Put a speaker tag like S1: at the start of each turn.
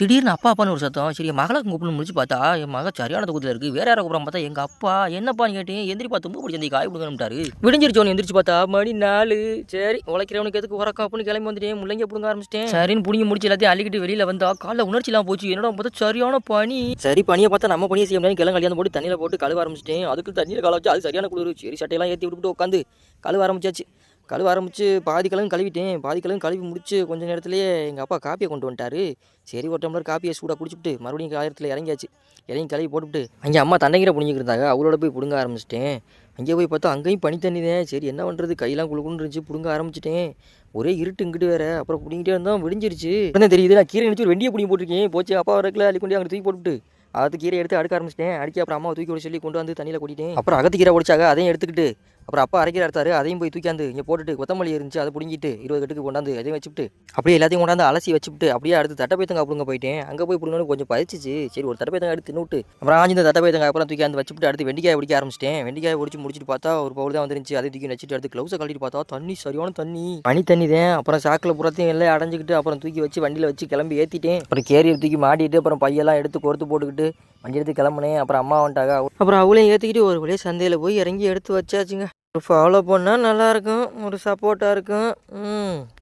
S1: திடீர்னு அப்பா அப்பான்னு ஒரு சத்தம். சரி என் மகளை கூப்பிடணும் முடிச்சு பார்த்தா என் மக சரியான தொகுதியில் இருக்கு. வேற யாரை கூப்பிடாம பார்த்தா எங்க அப்பா. என்னப்பான்னு கேட்டேன். எந்திரிப்பா தும்பு பிடிச்சி காய் கொடுக்கணும்ட்டாரு விடிஞ்சிருச்சோன்னு எந்திரிச்சு பார்த்தா மணி நாலு. சரி உழைக்கிறவனுக்கு எதுக்கு உறக்கம் அப்படின்னு கிளம்பி வந்துட்டேன். முள்ளங்க பிடுங்க ஆரம்பிச்சிட்டேன். சரின்னு புடிங்கி முடிச்சு எல்லாத்தையும் அள்ளிக்கிட்டு வெளியில வந்தா காலைல உணர்ச்சிலாம் போச்சு. என்னடா பார்த்தா சரியான பனி சரி பனியை பார்த்தா நம்ம பணியை செய்ய முடியாது. கிளம்பி கல்யாணம் போட்டு தண்ணியில போட்டு கழுவ ஆரம்பிச்சிட்டேன். அதுக்கு தண்ணியில கால வச்சு அது சரியான குளிர். சரி சட்டையெல்லாம் ஏற்றி விட்டுட்டு உட்காந்து கழுவ ஆரம்பிச்சாச்சு. கழுவ ஆரம்பிச்சு பாதி கிழங்கு கழுவிட்டேன். பாதி கலங்கு கழுவி முடிச்சு கொஞ்ச நேரத்துலேயே எங்கள் அப்பா காப்பியை கொண்டு வந்துட்டாரு. சரி ஒரு டம்ளர் காப்பியை சூடாக குடிச்சுட்டு மறுபடியும் காயத்தில் இறங்கியாச்சு. இறங்கி கழுவி போட்டுவிட்டு அங்கே அம்மா தண்டைங்கிற பிடிங்கிருந்தாங்க அவளோட போய் பிடுங்க ஆரம்பிச்சிட்டேன். அங்கே போய் பார்த்தா அங்கேயும் பனி தண்ணி தான் சரி என்ன பண்ணுறது கையெல்லாம் குழுக்குன்னு இருந்துச்சு. பிடுங்க ஆரம்பிச்சிட்டேன். ஒரே இருட்டு இங்கிட்டு வேறு. அப்புறம் பிடிங்கிட்டே இருந்தால் விடிஞ்சிருச்சு. என்ன தெரியுது நான் கீரை நினச்சி ஒரு வெண்டியை பிடிங்கி போட்டிருக்கேன். போச்சு அப்பா வரக்கில் அள்ளி கொண்டு அங்கே தூக்கி போட்டுவிட்டு. அது கீரை எடுத்து அடுக்க ஆரம்பிச்சிட்டேன். அடிக்க அப்புறம் அம்மா தூக்கி விட சொல்லி கொண்டு வந்து தண்ணியில் கொட்டிட்டேன். அப்புறம் அகத்து கீரை ஒடிச்சாங்க அதையும் எடுத்துக்கிட்டு அப்புறம் அப்பா அரைக்கிற அறுத்தாரு அதையும் போய் தூக்கியாந்து இங்கே போட்டுட்டு கொத்தமல்லி இருந்துச்சு அதை பிடிங்கிட்டு இருபது கட்டுக்கு கொண்டாந்து அதையும் வச்சுட்டு அப்படியே எல்லாத்தையும் கொண்டாந்து அலசி வச்சுட்டு அப்படியே அடுத்து தட்டை பேத்தங்க அப்படிங்க போயிட்டேன். அங்கே போய் பிடிங்கன்னு கொஞ்சம் பதிச்சிச்சு சரி ஒரு தட்டை எடுத்து நூட்டு அப்புறம் ஆஞ்சு இந்த தட்டை அப்புறம் தூக்கி அந்த வச்சுட்டு அடுத்து வெண்டிக்காய் பிடிக்க ஆரம்பிச்சிட்டேன். வெண்டிக்காய் பிடிச்சி முடிச்சுட்டு பார்த்தா ஒரு பவுல் தான் வந்துருந்துச்சு. அதை தூக்கி வச்சுட்டு அடுத்து க்ளவுஸை கழட்டி பார்த்தா தண்ணி சரியான தண்ணி. பனி தண்ணி தான் அப்புறம் சாக்கில் புறத்தையும் எல்லாம் அடைஞ்சிக்கிட்டு அப்புறம் தூக்கி வச்சு வண்டியில் வச்சு கிளம்பி ஏற்றிட்டேன் அப்புறம் கேரியர் தூக்கி மாட்டிட்டு அப்புறம் பையெல்லாம் எடுத்து கொடுத்து போட்டுக்கிட்டு வண்டி எடுத்து கிளம்புனேன். அப்புறம் அம்மா வந்துட்டாங்க. அப்புறம் அவளையும் ஏற்றிக்கிட்டு ஒரு வழியே சந்தையில் போய் இறங்கி எடுத்து வச்சாச்சுங்க. ஃபாலோ பண்ணால் நல்லாயிருக்கும் ஒரு சப்போர்ட்டாக இருக்கும். ம்.